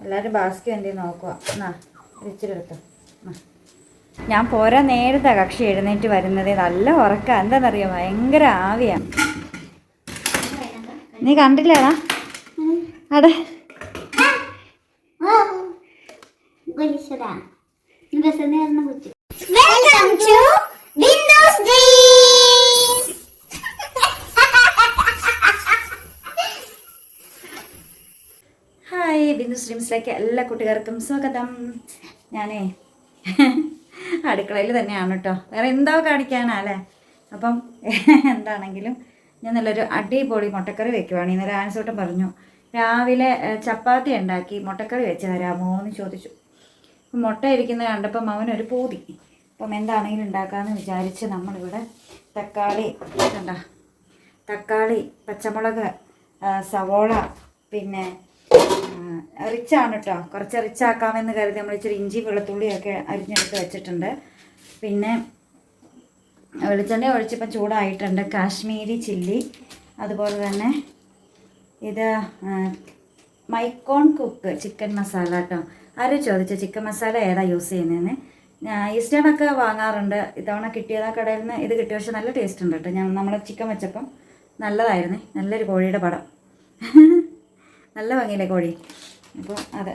എല്ലാവരും ബാസ്കറ്റ് എന്തി നോക്കുക എന്നാ ഇച്ചിരി എടുത്തു ഞാൻ പോരാ നേരത്തെ കക്ഷി എഴുന്നേറ്റ് വരുന്നത് നല്ല ഉറക്കം. എന്താണെന്നറിയോ ഭയങ്കര ആവിയാണ് നീ കണ്ടില്ലേടാ അതെ? Welcome hi. ബിന്ദു സ്ട്രീംസിലേക്ക് എല്ലാ കുട്ടികൾക്കും സ്വാഗതം. ഞാനേ അടുക്കളയിൽ തന്നെയാണ് കേട്ടോ വേറെ എന്തോ കാണിക്കാനാ അല്ലേ? അപ്പം എന്താണെങ്കിലും ഞാൻ നല്ലൊരു അടിപൊളി മുട്ടക്കറി വെക്കുവാണ്. ഇന്നലെ ആൻസോട്ടം പറഞ്ഞു രാവിലെ ചപ്പാത്തി ഉണ്ടാക്കി മുട്ടക്കറി വെച്ച് തരാമോ എന്ന് ചോദിച്ചു. മുട്ട ഇരിക്കുന്നത് കണ്ടപ്പം അവനൊരു പൂതി. അപ്പം എന്താണെങ്കിലും ഉണ്ടാക്കാമെന്ന് വിചാരിച്ച് നമ്മളിവിടെ തക്കാളി കണ്ട തക്കാളി പച്ചമുളക് സവോള പിന്നെ റിച്ചാണ് കേട്ടോ കുറച്ച് റിച്ചാക്കാമെന്ന് കരുതി നമ്മൾ ഇച്ചിരി ഇഞ്ചി വെളുത്തുള്ളിയൊക്കെ അരിഞ്ഞെടുത്ത് വെച്ചിട്ടുണ്ട്. പിന്നെ വെളിച്ചെണ്ണ ഒഴിച്ചിപ്പം ചൂടായിട്ടുണ്ട്. കാശ്മീരി ചില്ലി അതുപോലെ തന്നെ ഇത് ആ, മൈക്കോൺ കുക്ക് ചിക്കൻ മസാല കേട്ടോ ആരും ചോദിച്ചു ചിക്കൻ മസാല ഏതാ യൂസ് ചെയ്യുന്നതെന്ന് ഈസ്റ്റേണൊക്കെ വാങ്ങാറുണ്ട്. ഇത്തവണ കിട്ടിയതാ കടയിൽ നിന്ന് ഇത് കിട്ടിയ പക്ഷേ നല്ല ടേസ്റ്റ് ഉണ്ട് കേട്ടോ ഞാൻ നമ്മൾ ചിക്കൻ വെച്ചപ്പം നല്ലതായിരുന്നേ. നല്ലൊരു കോഴിയുടെ പടം. നല്ല ഭംഗിയിലെ കോഴി? അപ്പോൾ അത്.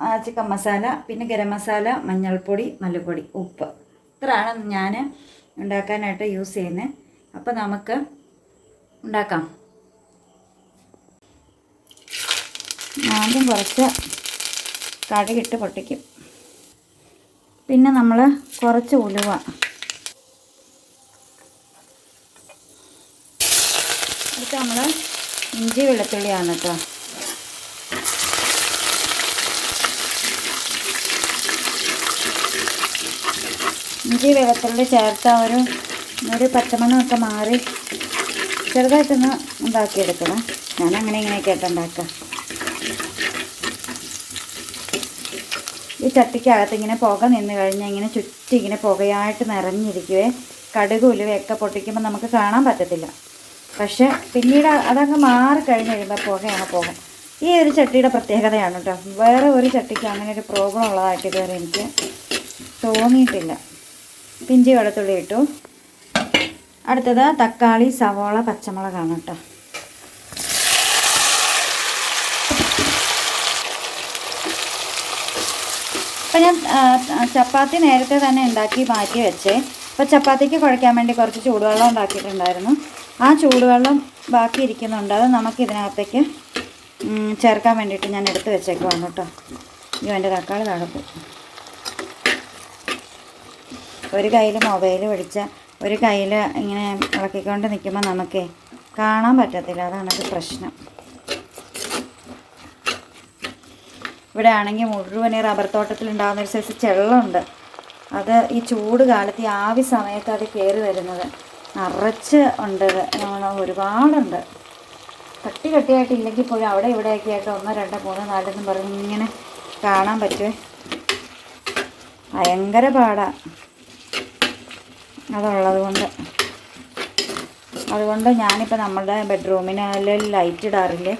ആ ചിക്കൻ മസാല പിന്നെ ഗരം മസാല മഞ്ഞൾപ്പൊടി മല്ലിപ്പൊടി ഉപ്പ്. ഇത്രയാണ് ഞാൻ ഉണ്ടാക്കാനായിട്ട് യൂസ് ചെയ്യുന്നത് അപ്പോൾ നമുക്ക് ഉണ്ടാക്കാം. ആദ്യം കുറച്ച് കടുകിട്ട് പൊട്ടിക്കും. പിന്നെ നമ്മൾ കുറച്ച് ഉലുവ. അടുത്ത് നമ്മൾ ഇഞ്ചി വെളുത്തുള്ളിയാണ് കേട്ടോ. ഇഞ്ചി വെളുത്തുള്ളി ചേർത്ത് ഒരു ഒരു പച്ചമണ്ണൊക്കെ മാറി ചെറുതായിട്ടൊന്ന് ഉണ്ടാക്കിയെടുക്കണം. ഞാൻ അങ്ങനെ ഇങ്ങനെയൊക്കെ ആയിട്ട് ഉണ്ടാക്കുക. ഈ ചട്ടിക്കകത്ത് ഇങ്ങനെ പുക നിന്ന് കഴിഞ്ഞാൽ ഇങ്ങനെ ചുറ്റി ഇങ്ങനെ പുകയായിട്ട് നിറഞ്ഞിരിക്കുവേ. കടുക് ഉലുവയൊക്കെ പൊട്ടിക്കുമ്പോൾ നമുക്ക് കാണാൻ പറ്റത്തില്ല. പക്ഷെ പിന്നീട് അതങ്ങ് മാറി കഴിഞ്ഞ് കഴിയുമ്പോൾ പുകയാണ് പോകും. ഈ ഒരു ചട്ടിയുടെ പ്രത്യേകതയാണ് കേട്ടോ. വേറെ ഒരു ചട്ടിക്ക് അങ്ങനെ ഒരു പ്രോബ്ലം ഉള്ളതായിട്ട് വരെ എനിക്ക് തോന്നിയിട്ടില്ല. പിഞ്ചി വെളുത്തുള്ളി ഇട്ടു. അടുത്തത് തക്കാളി സവോള പച്ചമുളകാണ് കേട്ടോ. അപ്പം ഞാൻ ചപ്പാത്തി നേരത്തെ തന്നെ ഉണ്ടാക്കി മാറ്റി വെച്ചേ. അപ്പോൾ ചപ്പാത്തിക്ക് കുഴയ്ക്കാൻ വേണ്ടി കുറച്ച് ചൂടുവെള്ളം ഉണ്ടാക്കിയിട്ടുണ്ടായിരുന്നു. ആ ചൂടുവെള്ളം ബാക്കി ഇരിക്കുന്നുണ്ട്. അത് നമുക്ക് ഇതിനകത്തേക്ക് ചേർക്കാൻ വേണ്ടിയിട്ട് ഞാൻ എടുത്ത് വെച്ചേക്കുവാണ് കേട്ടോ. അയ്യോ എന്റെ തക്കാളി തണുപ്പ് ഒരു കയ്യിൽ മൊബൈൽ പിടിച്ച ഒരു കയ്യിൽ ഇങ്ങനെ ഇളക്കിക്കൊണ്ട് നിൽക്കുമ്പോൾ നമുക്ക് കാണാൻ പറ്റത്തില്ല. അതാണ് ഒരു പ്രശ്നം. ഇവിടെ ആണെങ്കിൽ മുഴുവൻ ഈ റബ്ബർ തോട്ടത്തിൽ ഉണ്ടാകുന്ന ഒരു സൈസ് ചെള്ളമുണ്ട്. അത് ഈ ചൂട് കാലത്ത് ഈ ആവി സമയത്ത് അത് കയറി വരുന്നത് നിറച്ച് ഉണ്ട്. ഒരുപാടുണ്ട്. കട്ടി കട്ടിയായിട്ട് ഇല്ലെങ്കിൽ പോലും അവിടെ ഇവിടെയൊക്കെ ആയിട്ട് ഒന്നോ രണ്ടോ മൂന്നോ നാലെന്നും പറഞ്ഞ് ഇങ്ങനെ കാണാൻ പറ്റുമേ ഭയങ്കര പാടാ. അതുള്ളത് കൊണ്ട് അതുകൊണ്ട് ഞാനിപ്പോൾ നമ്മുടെ ബെഡ്റൂമിന് ലൈറ്റ് ഇടാറില്ലേ?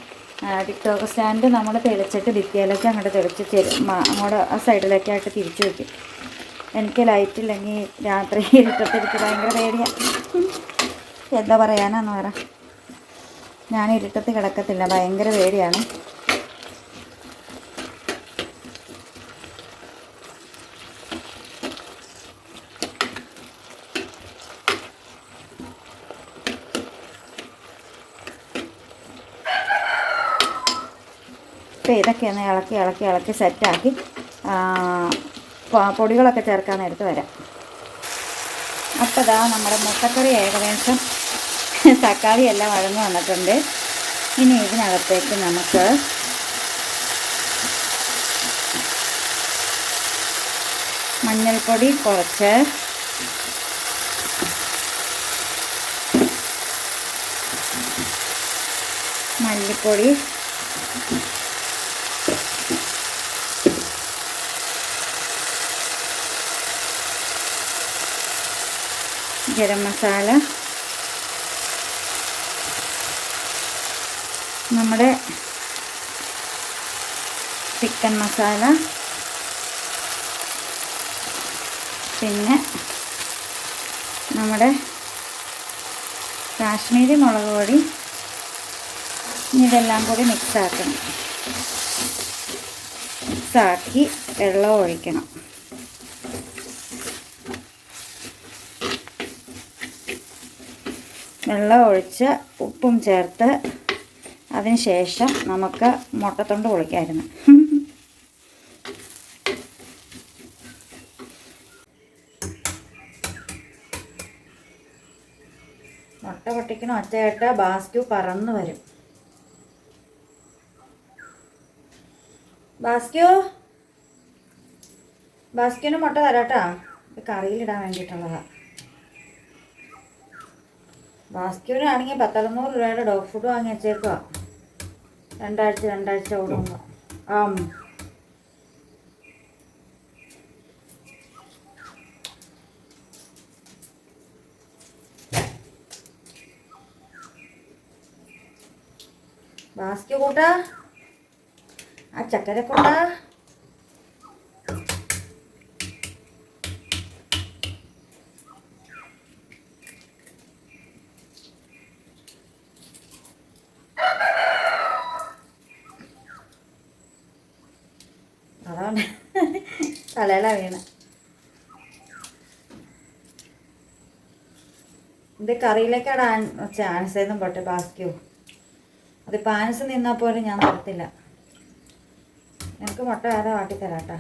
ടിക്ടോക്ക് സ്റ്റാൻഡ് നമ്മൾ തെളിച്ചിട്ട് ഭിത്തിയിലേക്ക് അങ്ങോട്ട് തെളിച്ച് തരും. അങ്ങോട്ട് ആ സൈഡിലേക്കായിട്ട് തിരിച്ചു വയ്ക്കും എനിക്ക് ലൈറ്റ് ഇല്ലെങ്കിൽ രാത്രി ഇരുട്ടത്തിരിക്ക് ഭയങ്കര പേടിയാണ് എന്താ പറയാനാന്ന് പറ. ഞാൻ ഇരുട്ടത്ത് കിടക്കത്തില്ല. ഭയങ്കര പേടിയാണ്. അപ്പോൾ ഇതൊക്കെ ഒന്ന് ഇളക്കി ഇളക്കി ഇളക്കി സെറ്റാക്കി പൊടികളൊക്കെ ചേർക്കാൻ നേരത്ത് വരാം. അപ്പോൾ ഇതാ നമ്മുടെ മുട്ടക്കറി ഏകദേശം തക്കാളി എല്ലാം വഴങ്ങി വന്നിട്ടുണ്ട്. ഇനി ഇതിനകത്തേക്ക് നമുക്ക് മഞ്ഞൾപ്പൊടി കുറച്ച് മല്ലിപ്പൊടി ഗരം മസാല. നമ്മുടെ ചിക്കൻ മസാല. പിന്നെ നമ്മുടെ കാശ്മീരി മുളക് പൊടി. ഇതെല്ലാം കൂടി മിക്സ് ആക്കണം. മിക്സാക്കി വെള്ളം ഒഴിക്കണം. വെള്ളം ഒഴിച്ച് ഉപ്പും ചേർത്ത് അതിന് ശേഷം നമുക്ക് മുട്ടത്തൊണ്ട് പൊളിക്കായിരുന്നു. മുട്ട പൊട്ടിക്കണ ഒറ്റയായിട്ട് ബാസ്ക്യു പറന്ന് വരും. ബാസ്ക്യു ബാസ്ക്യുവിന് മുട്ട തരാട്ടാ. കറിയിലിടാൻ വേണ്ടിയിട്ടുള്ളതാ. ബാസ്ക്യുവിനാണെങ്കിൽ പത്തറുന്നൂറ് രൂപയുടെ ഡോഗ് ഫുഡ് വാങ്ങി വെച്ചേക്കുക രണ്ടാഴ്ച രണ്ടാഴ്ച ഓടുമ്പോൾ ആ. ബാസ്ക്യൂ കൂട്ടാ. ആ ചക്കര കൂട്ടാ അതാണ് തലയില വീണ്. ഇത് കറിയിലേക്കാണ് ചാൻസേന്നും പോട്ടെ ബാക്കിയോ? അത് പാനസ് നിന്നാൽ പോലും ഞാൻ നടത്തില്ല എനിക്ക് മുട്ട വേറെ വാട്ടിത്തരാട്ടാ.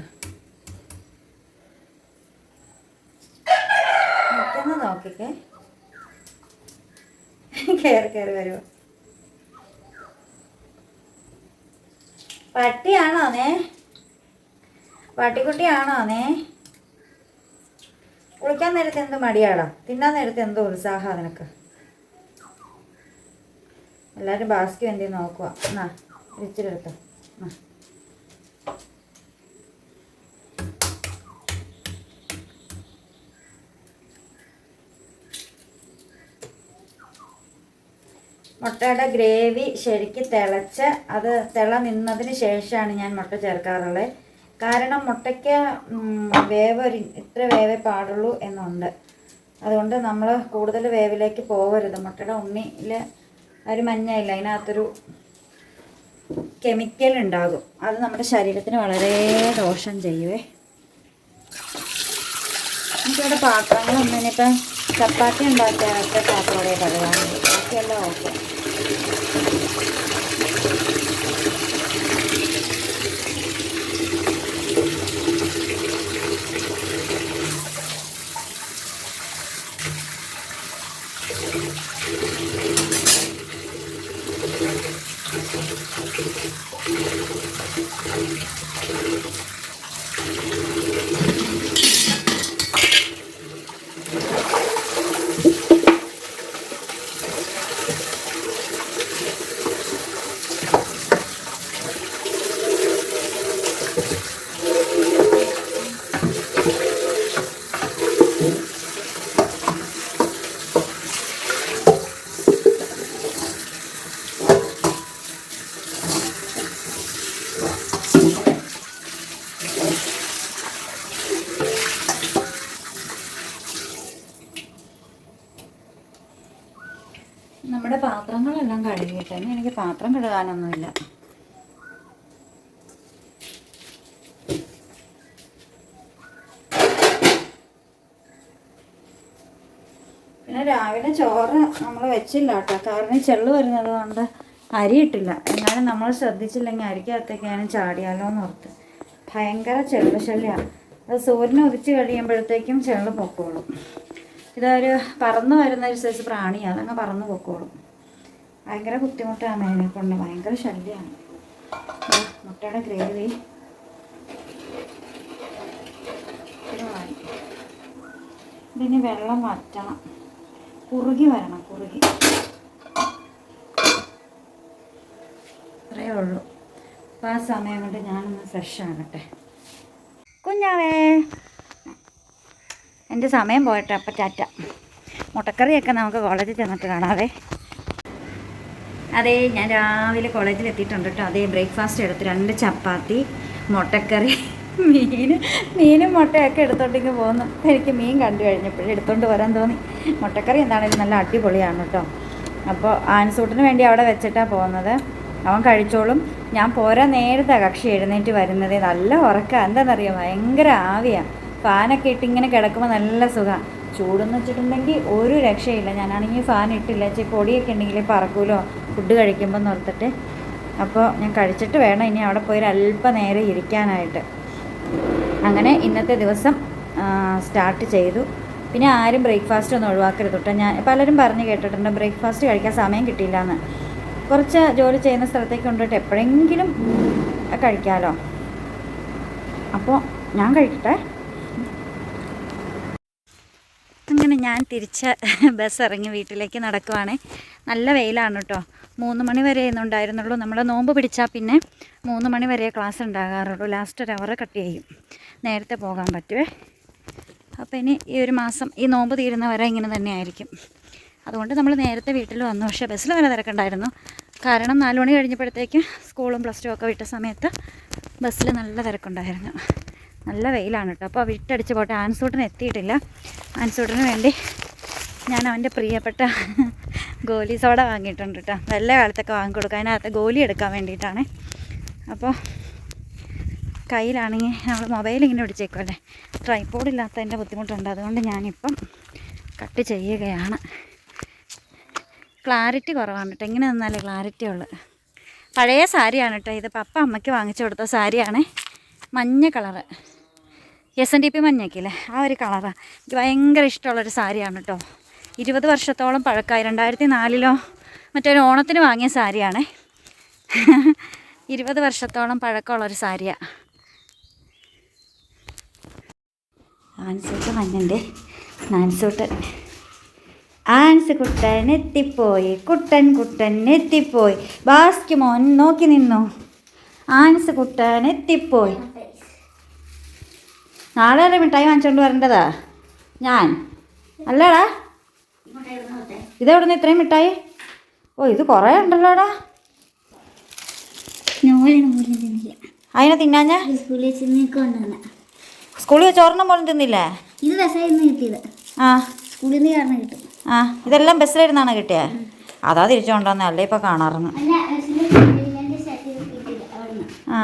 മുട്ടൊന്ന് നോക്കിക്കേ. കയറി കയറി വരുമോ പട്ടിയാണോ നേ? പട്ടിക്കുട്ടിയാണോ നേ കുളിക്കാൻ നേരത്തെ എന്ത് മടിയാടാ? തിന്നാൻ നേരത്തെ എന്തോ ഉത്സാഹമാണ് നിനക്ക്. എല്ലാവരും ബാസ്കറ്റ് എന്തി നോക്കുക എന്നാ ഇച്ചിരി എടുത്തോ. മുട്ടയുടെ ഗ്രേവി ശരിക്ക് തിളച്ച് അത് തിള നിന്നതിന് ശേഷമാണ് ഞാൻ മുട്ട ചേർക്കാറുള്ളത്. കാരണം മുട്ടയ്ക്ക് വേവ് ഒരു ഇത്ര വേവേ പാടുള്ളൂ എന്നുണ്ട്. അതുകൊണ്ട് നമ്മൾ കൂടുതൽ വേവിലേക്ക് പോകരുത് മുട്ടയുടെ ഉണ്ണിയിൽ ഒരു മഞ്ഞയില്ല അതിനകത്തൊരു കെമിക്കൽ ഉണ്ടാകും. അത് നമ്മുടെ ശരീരത്തിന് വളരെ ദോഷം ചെയ്യുവേ. എനിക്കിവിടെ പാത്രങ്ങളൊന്നും ഇനിയിപ്പം ചപ്പാത്തി ഉണ്ടാക്കാനൊക്കെ പാത്രമേ കഴുകാനുള്ളൂ ബാക്കിയെല്ലാം ഓക്കെ നമ്മുടെ പാത്രങ്ങളെല്ലാം കഴുകിയിട്ട് ഇനി എനിക്ക് പാത്രം പിന്നെ രാവിലെ ചോറ് നമ്മൾ വെച്ചില്ല കേട്ടോ കാരണം ചെള്ള് വരുന്നത് കൊണ്ട് അരിയിട്ടില്ല. എന്നാലും നമ്മൾ ശ്രദ്ധിച്ചില്ലെങ്കിൽ അരിക്കകത്തേക്കാണ് ചാടിയാലോ എന്ന് ഓർത്ത്. ഭയങ്കര ചെള്ള് ശല്യമാണ് അത് സൂര്യൻ ഉദിച്ച് കഴിയുമ്പോഴത്തേക്കും ചെള്ള് പൊക്കോളും. ഇതൊരു പറന്നു വരുന്ന ഒരു സൈസ് പ്രാണിയാണ് അതങ്ങ് പറന്ന് പൊക്കോളും. ഭയങ്കര ബുദ്ധിമുട്ടാണ് അതിനെ കൊണ്ട്. ഭയങ്കര ശല്യമാണ് മുട്ടയുടെ ഗ്രേവി. ഇതിന് വെള്ളം വറ്റണം. കുറുകി വരണം കുറുകി. അത്രയേ ഉള്ളൂ. അപ്പോൾ ആ സമയം കൊണ്ട് ഞാനൊന്ന് ഫ്രഷ് ആകട്ടെ. കുഞ്ഞാവേ. എന്റെ സമയം പോയിട്ട് അപ്പം ചാറ്റ മുട്ടക്കറിയൊക്കെ നമുക്ക് കോളേജിൽ ചെന്നിട്ട് കാണാവേ. അതെ ഞാൻ രാവിലെ കോളേജിൽ എത്തിയിട്ടുണ്ട് കേട്ടോ. അതേ ബ്രേക്ക്ഫാസ്റ്റ് എടുത്ത്. രണ്ട് ചപ്പാത്തി മുട്ടക്കറി മീൻ. മീനും മുട്ടയൊക്കെ എടുത്തോണ്ടിങ്ങ് പോകുന്നു എനിക്ക് മീൻ കണ്ടു കഴിഞ്ഞപ്പോഴേ എടുത്തോണ്ട് വരാൻ തോന്നി. മുട്ടക്കറി എന്താണെങ്കിലും നല്ല അടിപൊളിയാണ് കേട്ടോ. അപ്പോൾ ആൻസൂട്ടിന് വേണ്ടി അവിടെ വെച്ചിട്ടാണ് പോകുന്നത്. അവൻ കഴിച്ചോളും. ഞാൻ പോരാ നേരത്തെ കക്ഷി എഴുന്നേറ്റ് വരുന്നത്. നല്ല ഉറക്കം. എന്താണെന്നറിയാം ഭയങ്കര ആവിയാണ് ഫാനൊക്കെ ഇട്ട് ഇങ്ങനെ കിടക്കുമ്പോൾ നല്ല സുഖമാണ് ചൂടെന്ന് വെച്ചിട്ടുണ്ടെങ്കിൽ ഒരു രക്ഷയില്ല. ഞാനാണെങ്കിൽ ഫാൻ ഇട്ടില്ല. ചെ പൊടിയൊക്കെ ഉണ്ടെങ്കിൽ പറക്കൂലോ? ഫുഡ് കഴിക്കുമ്പോൾ നിർത്തിട്ട്. അപ്പോൾ ഞാൻ കഴിച്ചിട്ട് വേണം ഇനി അവിടെ പോയി ഒരു അല്പനേരം ഇരിക്കാനായിട്ട്. അങ്ങനെ ഇന്നത്തെ ദിവസം സ്റ്റാർട്ട് ചെയ്തു. പിന്നെ ആരും ബ്രേക്ക്ഫാസ്റ്റ് ഒന്നും ഒഴിവാക്കരുത് കേട്ടോ. ഞാൻ പലരും പറഞ്ഞ് കേട്ടിട്ടുണ്ട് ബ്രേക്ക്ഫാസ്റ്റ് കഴിക്കാൻ സമയം കിട്ടിയില്ല എന്ന് കുറച്ച് ജോലി ചെയ്യുന്ന സ്ഥലത്തേക്ക് കൊണ്ടിട്ട് എപ്പോഴെങ്കിലും കഴിക്കാമല്ലോ അപ്പോൾ ഞാൻ കഴിക്കട്ടെ. അങ്ങനെ ഞാൻ തിരിച്ച് ബസ് ഇറങ്ങി വീട്ടിലേക്ക് നടക്കുവാണേ. നല്ല വെയിലാണ് കേട്ടോ. മൂന്ന് മണി വരെ ഉണ്ടായിരുന്നുള്ളൂ നമ്മൾ നോമ്പ് പിടിച്ചാൽ പിന്നെ മൂന്ന് മണി വരെ ക്ലാസ് ഉണ്ടാകാറുള്ളൂ. ലാസ്റ്റ് ഒരു അവർ കട്ട് ചെയ്യും. നേരത്തെ പോകാൻ പറ്റുമേ അപ്പോൾ ഇനി ഈ ഒരു മാസം ഈ നോമ്പ് തീരുന്ന വരെ ഇങ്ങനെ തന്നെ ആയിരിക്കും അതുകൊണ്ട് നമ്മൾ നേരത്തെ വീട്ടിൽ വന്നു. പക്ഷേ ബസ്സിൽ വരെ തിരക്കുണ്ടായിരുന്നു. കാരണം നാല് മണി കഴിഞ്ഞപ്പോഴത്തേക്കും സ്കൂളും പ്ലസ് ടു ഒക്കെ വിട്ട സമയത്ത് ബസ്സിൽ നല്ല തിരക്കുണ്ടായിരുന്നു. നല്ല വെയിലാണ് കേട്ടോ അപ്പോൾ വിട്ടടിച്ച് പോട്ടെ ആൻസൂട്ടിന് എത്തിയിട്ടില്ല. ആൻസൂട്ടിന് വേണ്ടി ഞാൻ അവന്റെ പ്രിയപ്പെട്ട ഗോലി സോഡ വാങ്ങിയിട്ടുണ്ട് കേട്ടോ നല്ല കാലത്തൊക്കെ വാങ്ങിക്കൊടുക്കുക അതിനകത്ത് ഗോലി എടുക്കാൻ വേണ്ടിയിട്ടാണ്. അപ്പോൾ കയ്യിലാണെങ്കിൽ നമ്മൾ മൊബൈൽ ഇങ്ങനെ പിടിച്ചേക്കുമല്ലേ ട്രൈപ്പോഡ് ഇല്ലാത്തതിന്റെ ബുദ്ധിമുട്ടുണ്ട്. അതുകൊണ്ട് ഞാനിപ്പം കട്ട് ചെയ്യുകയാണ്. ക്ലാരിറ്റി കുറവാണ് കേട്ടോ ഇങ്ങനെ നിന്നാലേ ക്ലാരിറ്റി ഉള്ളു. പഴയ സാരിയാണ് കേട്ടോ ഇത് പപ്പ അമ്മയ്ക്ക് വാങ്ങിച്ചു കൊടുത്ത സാരിയാണ്. മഞ്ഞ colour. S N D P മഞ്ഞയ്ക്കില്ലേ ആ ഒരു കളറാണ് എനിക്ക് ഭയങ്കര ഇഷ്ടമുള്ളൊരു സാരിയാണ് കേട്ടോ ഇരുപത് വർഷത്തോളം പഴക്കമായി. രണ്ടായിരത്തി നാലിലോ മറ്റൊരു ഓണത്തിന് വാങ്ങിയ സാരിയാണ്. ഇരുപത് വർഷത്തോളം പഴക്കമുള്ളൊരു സാരിയാണ് ആൻസൂട്ട് മഞ്ഞന്റെ നാൻസൂട്ട് ആൻസ് കുട്ടൻ എത്തിപ്പോയി. കുട്ടൻ കുട്ടൻ എത്തിപ്പോയി. ബാസ്കി മോൻ നോക്കി നിന്നു. ആൻസ് കുട്ടൻ എത്തിപ്പോയി. നാളെ വരെ മിഠായി വാങ്ങിച്ചുകൊണ്ട് വരേണ്ടതാ? ഞാൻ. അല്ലടാ. ഇതെവിടെ നിന്ന് ഇത്രയും മിഠായി? ഓ ഇത് കുറേ ഉണ്ടല്ലോടാ. തിന്നില്ല. അതിനെ തിന്നാഞ്ഞ? സ്കൂളിൽ വെച്ച് ഒരെണ്ണം പോലും തിന്നില്ലേ? ഇത് കിട്ടിയത്. ആ. സ്കൂളിൽ നിന്ന് കാരണം കിട്ടും. ആ ഇതെല്ലാം ബസ്സിലിരുന്നാണ് കിട്ടിയത് അതാ തിരിച്ചു കൊണ്ടുവന്നേ അല്ലേ ഇപ്പൊ കാണാറുണ്ട് ആ.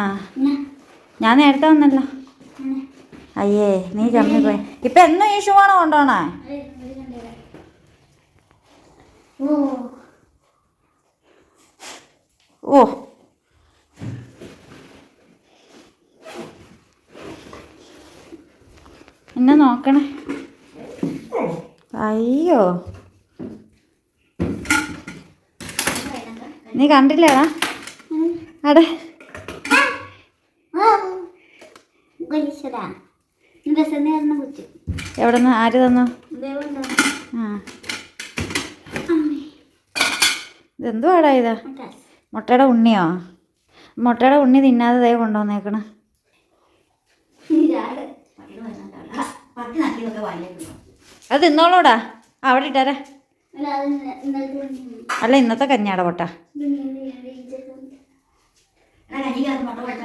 ഞാൻ നേരത്തെ വന്നല്ലോ. അയ്യേ നീ ചമ്മി പോയി. ഇപ്പൊ എന്നും ഈ ഷൂ ആണോ കണ്ടില്ല. ഓ. എന്നെ നോക്കണേ. അയ്യോ. നീ കണ്ടില്ലേടാ അടെ. എവിടെ നിന്ന് ആര് തന്നു? ഇതേപോലെ ആ ആടാ ഇത്? മുട്ടയുടെ ഉണ്ണിയോ? മുട്ടയുടെ ഉണ്ണി തിന്നാതെ ദേ കൊണ്ടുവന്നേക്കണ്. അത് തിന്നോളൂടാ. അവിടെ ഇട്ടാരാ. അല്ല ഇന്നത്തെ കഞ്ഞാട പൊട്ട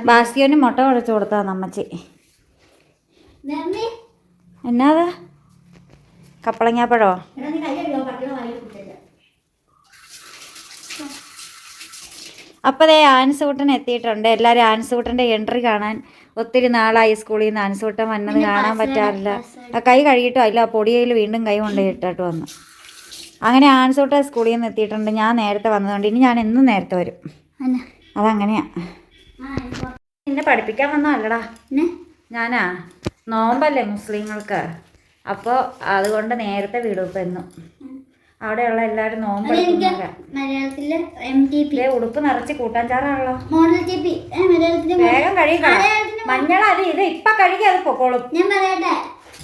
ബാസ്കിയോന് മുട്ട കുഴച്ച് കൊടുത്താ നമ്മച്ചി എന്നാത് കപ്പളങ്ങാപ്പഴോ? അപ്പോൾ ദേ ആൻസൂട്ടൻ എത്തിയിട്ടുണ്ട്. എല്ലാവരും ആൻസൂട്ടന്റെ എൻട്രി കാണാൻ ഒത്തിരി നാളായി സ്കൂളിൽ നിന്ന്. ആൻസൂട്ടൻ വന്നത് കാണാൻ പറ്റാറില്ല. ആ കൈ കഴുകിയിട്ടോ അല്ല ആ പൊടിയയിൽ വീണ്ടും കൈ കൊണ്ട് ഇട്ടിട്ട് വന്നു. അങ്ങനെ ആൻസൂട്ടൻ സ്കൂളിൽ നിന്ന് എത്തിയിട്ടുണ്ട്. ഞാൻ നേരത്തെ വന്നതുകൊണ്ട് ഇനി ഞാൻ എന്നും നേരത്തെ വരും. അതങ്ങനെയാ. നിന്നെ പഠിപ്പിക്കാൻ വന്നതല്ലടാ ഞാനാ. നോമ്പല്ലേ മുസ്ലിങ്ങൾക്ക്. അപ്പോൾ അതുകൊണ്ട് നേരത്തെ വിടും ഇപ്പം എന്നും. അവിടെയുള്ള എല്ലാരും നോമ്പ് മലയാളത്തിലെ മലയാളത്തിൽ എം ടി പി ഉടുപ്പ് നിറച്ച് കൂട്ടാൻ ചാറാണല്ലോ മോഡൽ ടി പി മലയാളത്തിന്റെ വേഗം കഴുകിക്കളാം മഞ്ഞള അത് ഇത് ഇപ്പൊ കഴുകി അത് പൊക്കോളും. ഞാൻ പറയട്ടെ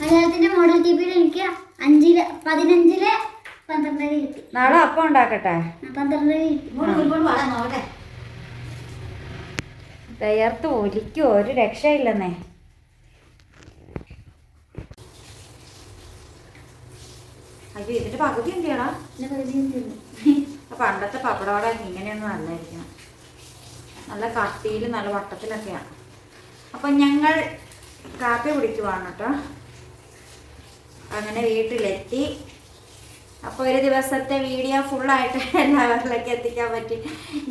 മലയാളത്തിന്റെ മോഡൽ ടി പിയിൽ എനിക്ക് അഞ്ചിൽ പതിനഞ്ചിൽ പന്ത്രണ്ടര കിട്ടി. നാളെ അപ്പം ഉണ്ടാക്കട്ടെ. പന്ത്രണ്ടര കിട്ടി. തയ്യാർത്ത് ഒലിക്കോ ഒരു രക്ഷയില്ലെന്നേ. അയ്യോ ഇതിന്റെ പകുതി എന്ത് കിട്ടിയില്ല. പണ്ടത്തെ പപ്പടവട ഇങ്ങനെയൊന്നും നല്ലായിരിക്കണം. നല്ല കട്ടിയിൽ നല്ല വട്ടത്തിലൊക്കെയാണ് അപ്പം ഞങ്ങൾ കാപ്പി കുടിക്കുവാണ് കേട്ടോ. അങ്ങനെ വീട്ടിലെത്തി. അപ്പോൾ ഒരു ദിവസത്തെ വീഡിയോ ഫുള്ളായിട്ട് എല്ലാവരിലേക്ക് എത്തിക്കാൻ പറ്റി.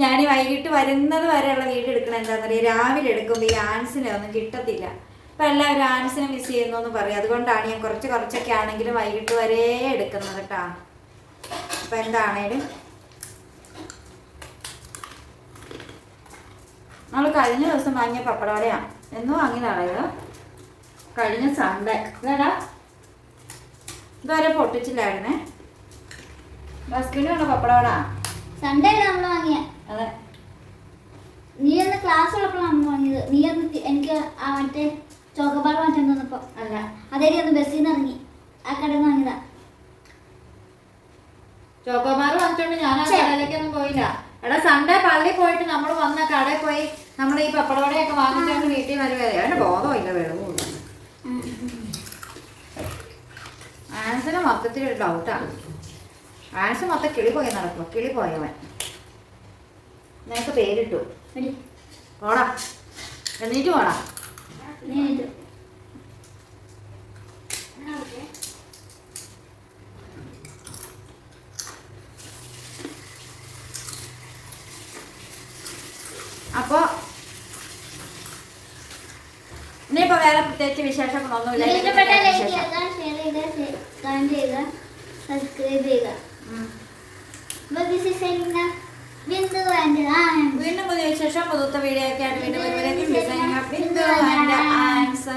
ഞാൻ വൈകിട്ട് വരുന്നത് വരെയുള്ള വീഡിയോ എടുക്കണം എന്താണെന്ന് അറിയാം രാവിലെ എടുക്കുമ്പോൾ ഈ ആൻസിനെ ഒന്നും കിട്ടത്തില്ല. അപ്പം എല്ലാവരും ആൻസിനെ മിസ് ചെയ്യുന്നു എന്ന് പറയും. അതുകൊണ്ടാണ് ഞാൻ കുറച്ച് കുറച്ചൊക്കെ ആണെങ്കിലും വൈകിട്ട് വരെ എടുക്കുന്നത് കേട്ടോ അപ്പം എന്താണേലും നമ്മൾ കഴിഞ്ഞ ദിവസം വാങ്ങിയ പപ്പടവടയാണ് എന്നും വാങ്ങിയതാണ് ഇത് കഴിഞ്ഞ സൺഡേ ഇതാടാ ഇതുവരെ പൊട്ടിച്ചില്ലായിരുന്നേ? ബസ്കിന് വേണോ പപ്പടവട സൺഡേ നമ്മൾ വാങ്ങിയ? അതെ. നീ അന്ന് ക്ലാസ് ഉള്ളപ്പോഴാണ് വാങ്ങിയത്? നീ അന്ന് എനിക്ക് ആ മറ്റേ ചോക്കബാർ മാറ്റാൻ തന്നപ്പോ അല്ല അതേ ഒന്ന് ബസ്സിൽ നിന്ന് ഇറങ്ങി. ആ കട നിന്ന് വാങ്ങിയതാ ചോക്കോമാർ വന്നിട്ടുണ്ട് ഞാൻ ആ കടയിലേക്കൊന്നും പോയില്ല. എടാ സൺഡേ പള്ളി പോയിട്ട് നമ്മൾ വന്ന കടയിൽ പോയി നമ്മൾ ഈ പപ്പടവടയൊക്കെ വാങ്ങിച്ചുകൊണ്ട് വീട്ടിൽ വരുവേ ബോധമില്ല വെള്ളവുമില്ല ആൻസിന് മൊത്തത്തിൽ ഒരു ഡൗട്ടാണ് ആൻസ് മൊത്തം കിളി പോയി നടക്കും കിളി പോയവൻ നിനക്ക് പേരിട്ടു. പോടാ. എന്നിട്ട് പോടാ. നീ ഇത്. അപ്പോ ഇനിയിപ്പോ വേറെ പ്രത്യേകിച്ച് വിശേഷങ്ങളൊന്നുമില്ല ഇഷ്ടപ്പെട്ടാൽ ലൈക്ക് വിശേഷം. ചെയ്യുക ഷെയർ ചെയ്യുക കമന്റ് ചെയ്യുക സബ്സ്ക്രൈബ് ചെയ്യുക. എലിന ബിന്ദു ആൻഡ് വീണ്ടും പുതിയ ശേഷം പുതുത്ത വീഡിയോ ഒക്കെ ആയിട്ട് വീണ്ടും വരുമ്പോഴേക്കും ബിന്ദു ആൻഡ് ആൻസ്